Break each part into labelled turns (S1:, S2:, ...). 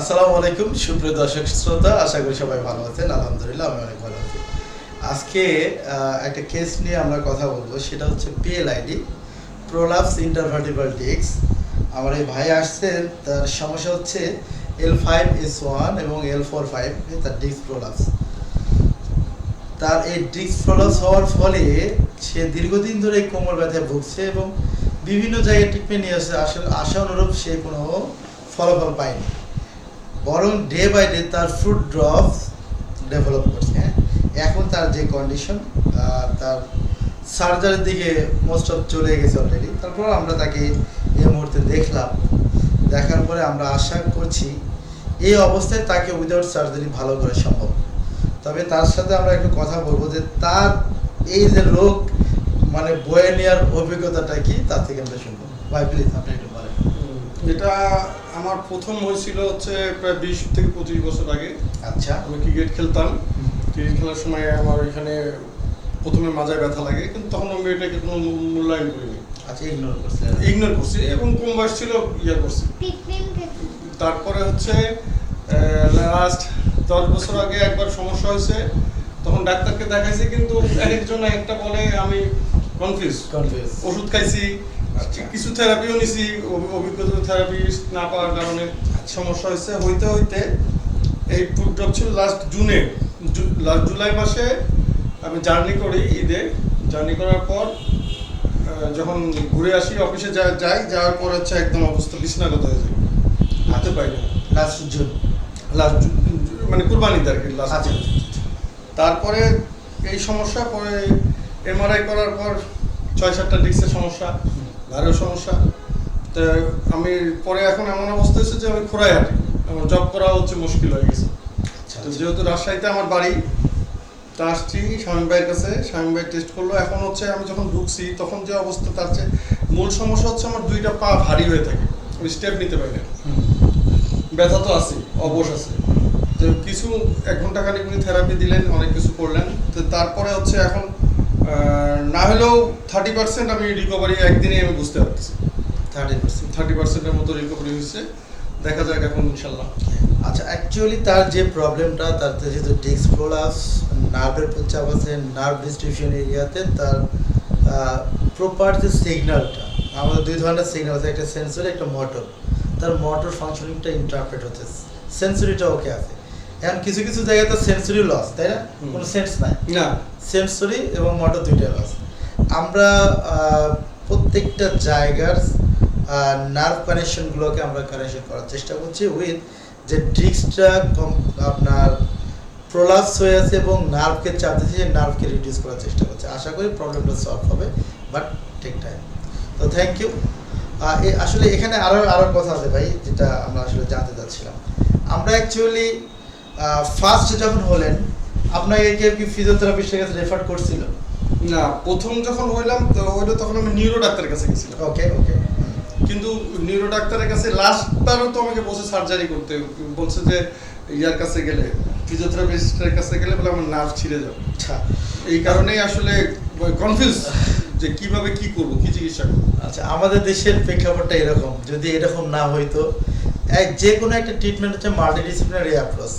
S1: আসসালামু আলাইকুম, সুপ্রিয় দর্শক শ্রোতা, আশা করি সবাই ভালো আছেন। আলহামদুলিল্লাহ, আমি অনেক ভালো আছি। আজকে একটা কেস নিয়ে আমরা কথা বলব, সেটা হচ্ছে পিএলআইডি প্রোলাপস ইন্টারভার্টিবল ডিস্ক আমার এই ভাই আসছেন, তার সমস্যা হচ্ছে এল ফাইভ এস ওয়ান এবং এল ফোর ফাইভ তার ডিস্ক প্রোলাপস তার এই ডিস্ক প্রোলাপস হওয়ার ফলে সে দীর্ঘদিন ধরে কোমর ব্যথায় ভুগছে এবং বিভিন্ন জায়গায় ট্রিটমেন্ট নিয়ে আসছে আসলে আশা অনুরূপ সে কোনো ফলাফল পায়নি। বরং ডে বাই ডে তার ফ্রুট ড্রপ ডেভেলপ করছে হ্যাঁ? এখন তার যে কন্ডিশন তার সার্জারির দিকে মোস্ট অফ চলে গেছে অলরেডি তারপর আমরা তাকে এই মুহূর্তে দেখলাম। দেখার পরে আমরা আশা করছি এই অবস্থায় তাকে উইদাউট সার্জারি ভালো করা সম্ভব। তবে তার সাথে আমরা একটু কথা বলব যে তার এই যে রোগ মানে বয়ে নেওয়ার অভিজ্ঞতাটা কি, তার থেকে আমরা শুনব। ভাই প্লিজ আপনি একটু বলেন।
S2: এটা আমার প্রথম হয়েছিল হচ্ছে প্রায় বিশ থেকে পঁচিশ বছর আগে।
S1: আচ্ছা।
S2: আমি ক্রিকেট খেলতাম। ক্রিকেট খেলার সময় আমার এখানে প্রথমে মাজায় ব্যথা লাগে কিন্তু তখন আমি এটাকে কোনো মূল্যায়ন করিনি।
S1: আচ্ছা ইগনোর করছে
S2: ইগনোর করছি এবং কম বয়স ছিল ইয়ে করছি। তারপরে হচ্ছে লাস্ট দশ বছর আগে একবার সমস্যা হয়েছে তখন ডাক্তারকে দেখাইছি কিন্তু একজন একটা বলে আমি কনফিউজ
S1: কনফিউজ
S2: ওষুধ খাইছি
S1: আচ্ছা।
S2: কিছু থেরাপিও নিছি অভিজ্ঞতা থেরাপি না পাওয়ার কারণে সমস্যা হয়েছে। হইতে হইতে এই ড্রপ ছিল লাস্ট জুনে লাস্ট জুলাই মাসে আমি জার্নি করি ঈদে। জার্নি করার পর যখন ঘুরে আসি অফিসে যা- যাই যাওয়ার পর হচ্ছে একদম অবস্থা বিছনাগত হয়ে যায়। হাঁটতে পারি না।
S1: লাস্ট জুন
S2: লাস্ট মানে কুরবানিতে আর কি লাস্ট
S1: আচ্ছা
S2: তারপরে এই সমস্যা পরে এমআরআই করার পর ছয় সাতটা ডিস্কের সমস্যা। ঘাড়ের সমস্যা। তো আমি পরে এখন এমন অবস্থা হয়েছে যে আমি খোড়াই হাঁটি আমার জব করা হচ্ছে মুশকিল হয়ে গেছে।
S1: আচ্ছা
S2: তো যেহেতু রাজশাহীতে আমার বাড়ি তা আসছি স্বামী ভাইয়ের কাছে। স্বামী ভাই টেস্ট করল। এখন হচ্ছে আমি যখন ঢুকছি তখন যে অবস্থা তার চেয়ে মূল সমস্যা হচ্ছে আমার দুইটা পা ভারী হয়ে থাকে। আমি স্টেপ নিতে পারি না। ব্যথা তো আছে অবশ আছে। তো কিছু এক ঘণ্টা খানিক উনি থেরাপি দিলেন অনেক কিছু করলেন। তো তারপরে হচ্ছে এখন না হলেও থার্টি পার্সেন্ট আমি রিকভারি একদিনে আমি বুঝতে পারছি
S1: থার্টি পার্সেন্ট
S2: থার্টি পার্সেন্টের মতো রিকভারি হয়েছে। দেখা যাক এখন ইনশাল্লাহ।
S1: আচ্ছা অ্যাকচুয়ালি তার যে প্রবলেমটা তার যেহেতু ডিস্ক প্রোলাপস নার্ভের চাপ আছে নার্ভ ডিস্ট্রিবিউশন এরিয়াতে তার প্রপার যে সিগন্যালটা আমাদের দুই ধরনের সিগন্যাল আছে একটা সেন্সরি একটা মোটর তার মোটর ফাংশনিংটা ইন্টারপ্রেট হচ্ছে। সেন্সরিটা ওকে আছে। এখন কিছু কিছু জায়গায় তো সেন্সরি লস তাই না? কোনো সেন্স নাই।
S2: না।
S1: সেন্সরি এবং মোটর দুইটা লস আমরা প্রত্যেকটা জায়গার নার্ভ কানেকশনগুলোকে আমরা কানেকশন করার চেষ্টা করছি উইথ যে ডিস্কটা কম, আপনার প্রলাপস হয়ে আছে এবং নার্ভকে চাপ দিচ্ছে যে নার্ভকে রিডিউস করার চেষ্টা করছে। আশা করি প্রবলেমটা সলভ হবে বাট টেক টাইম তো থ্যাংক ইউ আসলে এখানে আরও আরও কথা আছে ভাই, যেটা আমরা আসলে জানতে চাচ্ছিলাম। আমরা অ্যাকচুয়ালি ফার্স্ট যখন হলেন, আপনাকে কেউ কি ফিজিওথেরাপিস্টের কাছে রেফার করছিল?
S2: না প্রথম যখন হইলাম তো ওইটা তখন আমি নিউরো ডাক্তারের কাছে গেছিলাম।
S1: ওকে ওকে
S2: কিন্তু নিউরো ডাক্তারের কাছে লাস্টবারও তো আমাকে বলছে সার্জারি করতে বলছে যে ইয়ার কাছে গেলে ফিজিওথেরাপিস্টের কাছে গেলে বলে আমার নার্ভ ছিঁড়ে যাবে।
S1: আচ্ছা।
S2: এই কারণেই আসলে কনফিউজ যে কীভাবে কি করব কি চিকিৎসা করব।
S1: আচ্ছা আমাদের দেশের প্রেক্ষাপটটা এরকম যদি এরকম না হইতো যে কোনো একটা ট্রিটমেন্ট হচ্ছে মাল্টিডিসিপ্লিনারি অ্যাপ্রোচ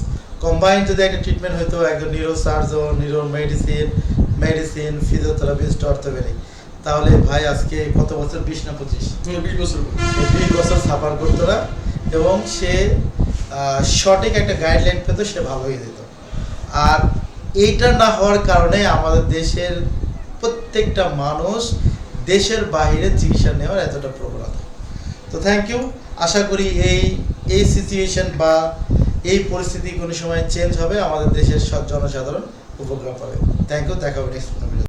S1: কম্বাইন যদি একটা ট্রিটমেন্ট হইতো একজন neuro surgeon neuro medicine medicine physiotherapist orthopaedic তাহলে ভাই আজকে কত বছর? বিশ না পঁচিশ?
S2: বিশ বছর
S1: বিশ বছর সাফার করতো না এবং সে সঠিক একটা গাইডলাইন পেতো সে ভালো হয়ে যেত আর এইটা না হওয়ার কারণে আমাদের দেশের প্রত্যেকটা মানুষ দেশের বাইরে চিকিৎসা নেওয়ার এতটা প্রবণতা। তো থ্যাংক ইউ আশা করি এই এই সিচুয়েশন বা এই পরিস্থিতি কোনো সময় চেঞ্জ হবে। আমাদের দেশের সব জনসাধারণ উপকার পাবে থ্যাংক ইউ দেখা হবে নেক্সট